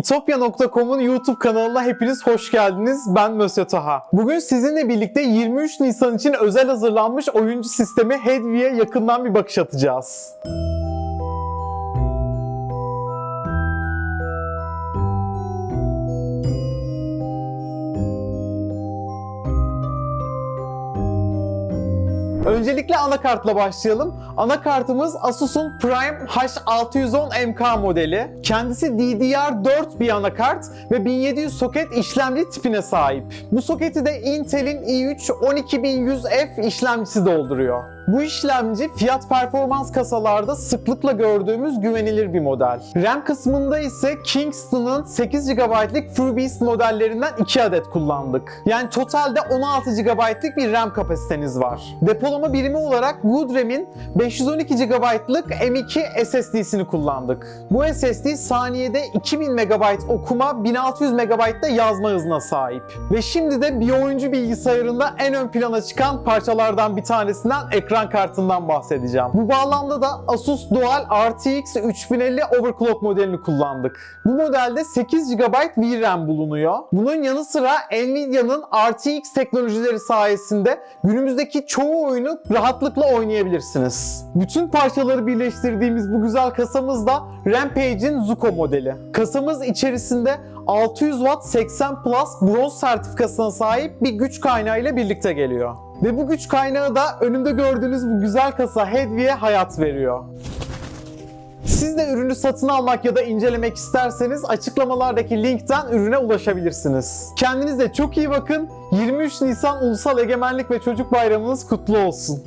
İtopya.com'un YouTube kanalına hepiniz hoş geldiniz. Ben Mösyö Taha. Bugün sizinle birlikte 23 Nisan için özel hazırlanmış oyuncu sistemi Hedvi'ye yakından bir bakış atacağız. Öncelikle anakartla başlayalım. Anakartımız Asus'un Prime H610MK modeli. Kendisi DDR4 bir anakart ve 1700 soket işlemci tipine sahip. Bu soketi de Intel'in i3 12100F işlemcisi dolduruyor. Bu işlemci fiyat performans kasalarda sıklıkla gördüğümüz güvenilir bir model. RAM kısmında ise Kingston'ın 8 GB'lık FreeBSD modellerinden 2 adet kullandık. Yani totalde 16 GB'lık bir RAM kapasiteniz var. Depolama birimi olarak Goodram'in 512 GB'lık M2 SSD'sini kullandık. Bu SSD saniyede 2000 MB okuma, 1600 MB da yazma hızına sahip. Ve şimdi de bir oyuncu bilgisayarında en ön plana çıkan parçalardan bir tanesinden ekran kartından bahsedeceğim. Bu bağlamda da Asus Dual RTX 3050 Overclock modelini kullandık. Bu modelde 8 GB VRAM bulunuyor. Bunun yanı sıra Nvidia'nın RTX teknolojileri sayesinde günümüzdeki çoğu oyunu rahatlıkla oynayabilirsiniz. Bütün parçaları birleştirdiğimiz bu güzel kasamız da Rampage'in Zuko modeli. Kasamız içerisinde 600 Watt 80 Plus bronz sertifikasına sahip bir güç kaynağı ile birlikte geliyor. Ve bu güç kaynağı da önümde gördüğünüz bu güzel kasa Hedvi'ye hayat veriyor. Siz de ürünü satın almak ya da incelemek isterseniz açıklamalardaki linkten ürüne ulaşabilirsiniz. Kendinize çok iyi bakın. 23 Nisan Ulusal Egemenlik ve Çocuk Bayramınız kutlu olsun.